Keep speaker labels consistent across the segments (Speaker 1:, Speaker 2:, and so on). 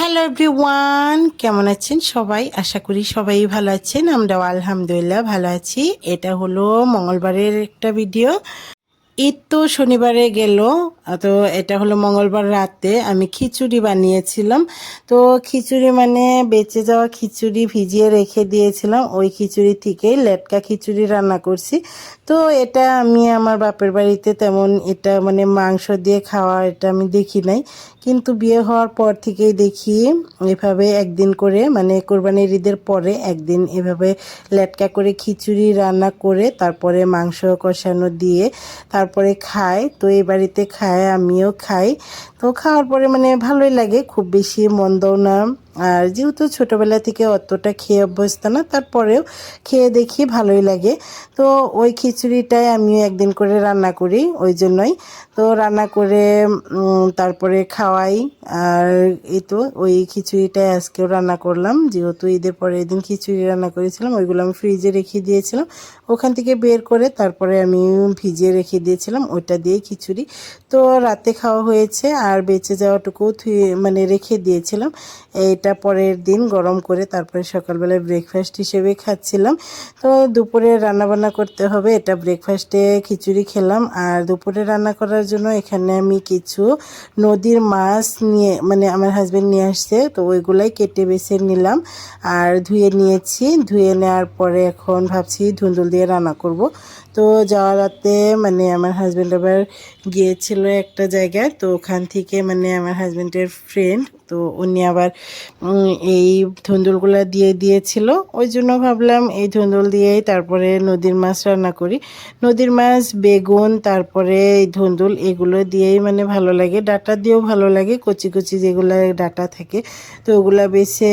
Speaker 1: Hello everyone, কেমন আছেন সবাই? আশা করি সবাই ভালো আছেন, আমরাও আলহামদুলিল্লাহ ভালো আছি। এটা হলো মঙ্গলবারের একটা ভিডিও। ঈদ তো শনিবারে গেল তো এটা হলো মঙ্গলবার রাতে আমি খিচুড়ি বানিয়েছিলাম। তো খিচুড়ি মানে বেঁচে যাওয়া খিচুড়ি ভিজিয়ে রেখে দিয়েছিলাম। ওই খিচুড়ি থেকেই লেটকা খিচুড়ি রান্না করছি। তো এটা আমি আমার বাপের বাড়িতে তেমন এটা মানে মাংস দিয়ে খাওয়া এটা আমি দেখি নাই। কিন্তু বিয়ে হওয়ার পর থেকেই দেখি এভাবে একদিন করে মানে কোরবানির ঈদের পরে একদিন এভাবে লেটকা করে খিচুড়ি রান্না করে তারপরে মাংস কষানো দিয়ে তারপরে খায়। তো এই বাড়িতে খায়। আমিও খাই। তো খাওয়ার পরে মানে ভালোই লাগে খুব বেশি মন্দও না। আর যেহেতু ছোটোবেলা থেকে অতটা খেয়ে অভ্যস্ত না, তারপরেও খেয়ে দেখি ভালোই লাগে। তো ওই খিচুড়িটাই আমিও একদিন করে রান্না করি, ওই জন্যই। তো রান্না করে তারপরে খাওয়াই। আর এই তো ওই খিচুড়িটাই আজকেও রান্না করলাম। যেহেতু ঈদের পরে দিন খিচুড়ি রান্না করেছিলাম, ওইগুলো আমি ফ্রিজে রেখে দিয়েছিলাম। ওখান থেকে বের করে তারপরে আমি ভিজিয়ে রেখে দিয়েছিলাম, ওইটা দিয়ে খিচুড়ি। তো রাতে খাওয়া হয়েছে, আর বেঁচে যাওয়াটুকু মানে রেখে দিয়েছিলাম। এটা পরের দিন গরম করে তারপরে সকালবেলায় ব্রেকফাস্ট হিসেবে খাচ্ছিলাম। তো দুপুরে রান্নাবান্না করতে হবে, এটা ব্রেকফাস্টে খিচুড়ি খেলাম। আর দুপুরে রান্না করার জন্য এখানে আমি কিছু নদীর মাছ নিয়ে মানে আমার হাজব্যান্ড নিয়ে আসছে, তো ওইগুলাই কেটে বেছে নিলাম। আর ধুয়ে নিয়েছি, ধুয়ে নেওয়ার পরে এখন ভাবছি ধুন্দুল দিয়ে রান্না করব। তো যাওয়ার রাতে মানে আমার হাজব্যান্ড আবার গিয়েছিল একটা জায়গায়, তো ওখান থেকে মানে আমার হাজব্যান্ডের ফ্রেন্ড তো উনি আবার এই ধুন্দুলগুলো দিয়ে দিয়েছিল। ওই জন্য ভাবলাম এই ধুন্দুল দিয়েই তারপরে নদীর মাছ রান্না করি। নদীর মাছ, বেগুন, তারপরে এই ধুন্দুল, এগুলো দিয়েই মানে ভালো লাগে। ডাটা দিয়েও ভালো লাগে, কচি কচি যেগুলো ডাটা থাকে, তো ওগুলো বেছে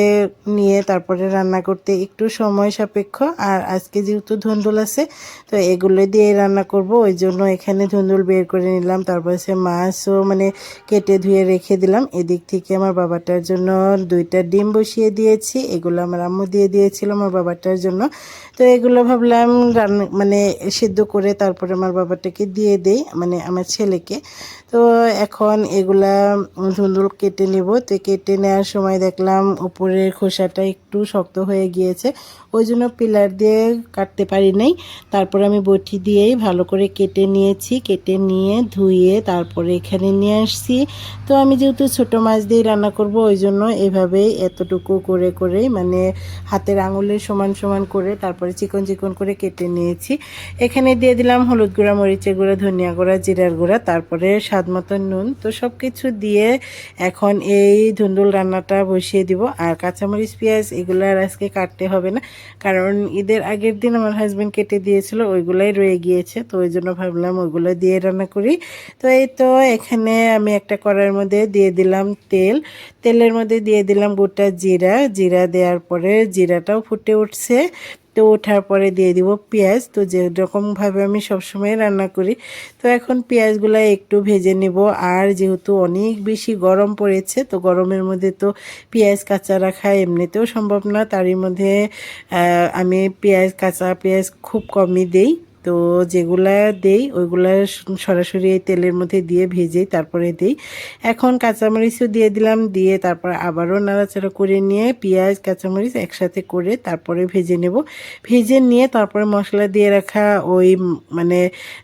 Speaker 1: নিয়ে তারপরে রান্না করতে একটু সময় সাপেক্ষ। আর আজকে যেহেতু ধুন্দুল আছে, তো এগুলো দিয়ে রান্না করব, ওই জন্য এখানে ধুন্দুল বের করে নিলাম। তারপরে সে মাছও মানে কেটে ধুয়ে রেখে দিলাম। এদিক থেকে আমার বাবাটার জন্য দুইটা ডিম বসিয়ে দিয়েছি, এগুলো আমার আম্মু দিয়ে দিয়েছিল আমার বাবাটার জন্য। তো এগুলো ভাবলাম রান্না মানে সেদ্ধ করে তারপরে আমার বাবাটাকে দিয়ে দেই মানে আমার ছেলেকে। তো এখন এগুলা ধুন্দুল কেটে নেব। তো কেটে নেওয়ার সময় দেখলাম উপরের খোসাটা একটু শক্ত হয়ে গিয়েছে, ওই জন্য পিলার দিয়ে কাটতে পারি নাই। তারপর আমি বটি দিয়েই ভালো করে কেটে নিয়েছি, কেটে নিয়ে ধুয়ে তারপরে এখানে নিয়ে আসছি। তো আমি যেহেতু ছোট মাছ দিয়ে রান্না করব, ওই জন্য এভাবেই এতটুকু করে করে মানে হাতের আঙুলের সমান সমান করে তারপরে চিকন চিকন করে কেটে নিয়েছি। এখানে দিয়ে দিলাম হলুদ গুঁড়া, মরিচের গুঁড়া, ধনিয়া গুঁড়া, জিরার গুঁড়া, তারপরে স্বাদ মতন নুন। তো সব কিছু দিয়ে এখন এই ধুন্দুল রান্নাটা বসিয়ে দিব। আর কাঁচামরিচ, পেঁয়াজ এগুলো আর আজকে কাটতে হবে না। কারণ ঈদের আগের দিন আমার হাজব্যান্ড কেটে দিয়েছিল ওইগুলাই রয়ে গিয়েছে, তো ওই জন্য ভাবলাম ওইগুলো দিয়ে রান্না করি। তো এই তো এখানে আমি একটা কড়াইয়ের মধ্যে দিয়ে দিলাম তেল। তেলের মধ্যে দিয়ে দিলাম গোটা জিরা। জিরা দেওয়ার পরে জিরাটাও ফুটে উঠছে। তো ওঠার পরে দিয়ে দিব পেঁয়াজ। তো যেরকমভাবে আমি সবসময় রান্না করি। তো এখন পেঁয়াজগুলো একটু ভেজে নেব। আর যেহেতু অনেক বেশি গরম পড়েছে, তো গরমের মধ্যে তো পেঁয়াজ কাঁচা রাখা এমনিতেও সম্ভব না। তারই মধ্যে আমি পেঁয়াজ, কাঁচা পেঁয়াজ খুব কমই দেই। তো যেগুলা দেই, ওইগুলা সরাসরি এই তেলের মধ্যে দিয়ে ভেজে তারপরে দেই। এখন কাঁচামরিচও দিয়ে দিলাম, দিয়ে তারপর আবারও নাড়াচাড়া করে নিয়ে পেঁয়াজ, কাঁচামরিচ একসাথে করে তারপরে ভেজে নেব। ভেজে নিয়ে তারপরে মশলা দিয়ে রাখা ওই মানে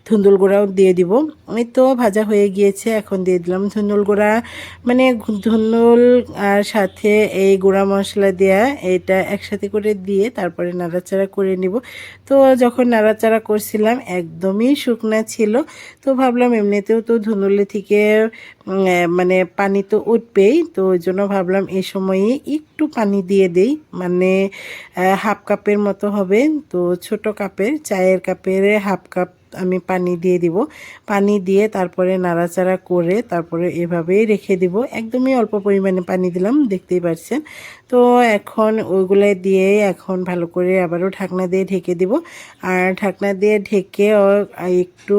Speaker 1: ধুন্দুল গুঁড়াও দিয়ে দিব। ওই তো ভাজা হয়ে গিয়েছে, এখন দিয়ে দিলাম ধুন্দুল গুঁড়া। মানে ধুন্দুল আর সাথে এই গুঁড়া মশলা দেয়া, এটা একসাথে করে দিয়ে তারপরে নাড়াচাড়া করে নিব। তো যখন নাড়াচাড়া করছি করেছিলাম, একদমই শুকনা ছিল। তো ভাবলাম এমনিতেও তো ধুনুলি থেকে মানে পানি তো উঠবেই। তো ওই জন্য ভাবলাম এ সময়ে একটু পানি দিয়ে দেই। মানে হাফ কাপের মতো হবে। তো ছোট কাপের, চায়ের কাপের হাফ কাপ আমি পানি দিয়ে দিব। পানি দিয়ে তারপরে নাড়াচাড়া করে তারপরে এভাবেই রেখে দিব। একদমই অল্প পরিমাণে পানি দিলাম, দেখতেই পাচ্ছেন তো এখন ওইগুলো দিয়ে এখন ভালো করে আবারও ঢাকনা দিয়ে ঢেকে দিব। আর ঢাকনা দিয়ে ঢেকে একটু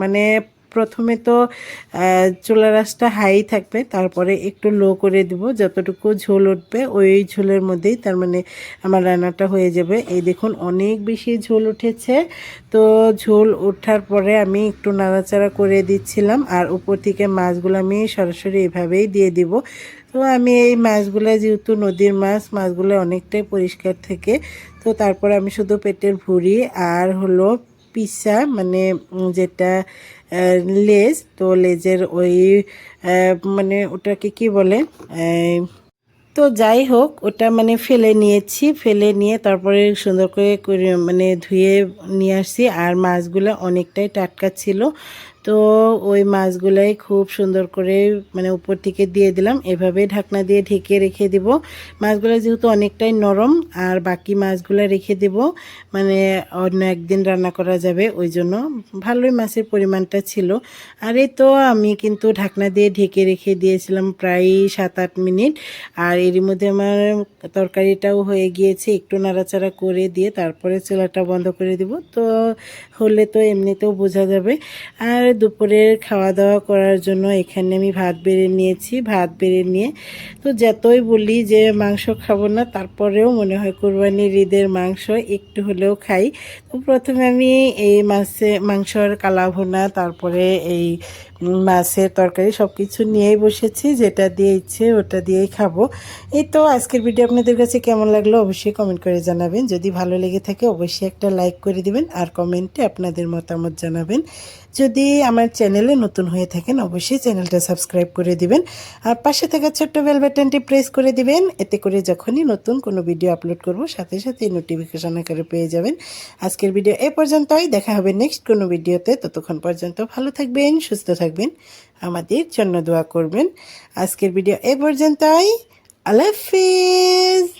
Speaker 1: মানে প্রথমে তো আহ, চুলার আঁচটা হাই থাকবে তারপরে একটু লো করে দিব যতটুকু ঝোল উঠবে ওই ঝোলের মধ্যেই তার মানে আমার রান্নাটা হয়ে যাবে। এই দেখুন অনেক বেশি ঝোল উঠেছে তো ঝোল ওঠার পরে আমি একটু নাড়াচাড়া করে দিচ্ছিলাম আর উপর থেকে মাছগুলো আমি সরাসরি এভাবেই দিয়ে দিব। তো আমি এই মাছগুলো যেহেতু নদীর মাছ মাছগুলো অনেকটাই পরিষ্কার থেকে তো তারপর আমি শুধু পেটের ভুড়ি আর হলো পিসা মানে যেটা লেজ, তো লেজের ওই মানে ওটাকে কি বলে? তো যাই হোক, ওটা মানে ফেলে নিয়েছি, ফেলে নিয়ে তারপরে সুন্দর করে মানে ধুয়ে নিয়ে আসছি। আর মাছগুলো অনেকটাই টাটকা ছিল। তো ওই মাছগুলাই খুব সুন্দর করে মানে উপর থেকে দিয়ে দিলাম। এভাবে ঢাকনা দিয়ে ঢেকে রেখে দিব। মাছগুলো যেহেতু অনেকটাই নরম, আর বাকি মাছগুলো রেখে দেব। মানে অন্য একদিন রান্না করা যাবে, ওই জন্য ভালোই মাছের পরিমাণটা ছিল। আর এই তো আমি কিন্তু ঢাকনা দিয়ে ঢেকে রেখে দিয়েছিলাম প্রায় সাত আট মিনিট। আর এরই মধ্যে আমার তরকারিটাও হয়ে গিয়েছে, একটু নাড়াচাড়া করে দিয়ে তারপরে চুলাটা বন্ধ করে দিব। তো হলে তো এমনিতেও বোঝা যাবে। আর দুপুরের খাওয়া দাওয়া করার জন্য এখানে আমি ভাত বেড়ে নিয়েছি, ভাত বেড়ে নিয়ে। তো যতই বলি যে মাংস খাব না, তারপরেও মনে হয় কোরবানির ঈদের মাংস একটু হলেও খাই। তো প্রথমে আমি এই মাছে, মাংসর কালাভোনা, তারপরে এই মাছের তরকারি সব কিছু নিয়েই বসেছি, যেটা দিয়ে ইচ্ছে ওটা দিয়েই খাব। এই তো আজকের ভিডিও আপনাদের কাছে কেমন লাগল অবশ্যই কমেন্ট করে জানাবেন। যদি ভালো লেগে থাকে অবশ্যই একটা লাইক করে দিবেন আর কমেন্টে আপনাদের মতামত জানাবেন। যদি আমার চ্যানেলে নতুন হয়ে থাকেন অবশ্যই চ্যানেলটা সাবস্ক্রাইব করে দিবেন। আর পাশে থাকা ছোট্ট বেল বাটনটি প্রেস করে দিবেন। এতে করে যখনই নতুন কোনো ভিডিও আপলোড করব, সাথে সাথে নোটিফিকেশন আকারে পেয়ে যাবেন। আজকের ভিডিও এ পর্যন্তই। দেখা হবে নেক্সট কোনো ভিডিওতে ততক্ষণ পর্যন্ত ভালো থাকবেন, সুস্থ থাকবেন। আমাদের জন্য দোয়া করবেন। আজকের ভিডিও এ পর্যন্তই। আল্লাহ হাফিজ।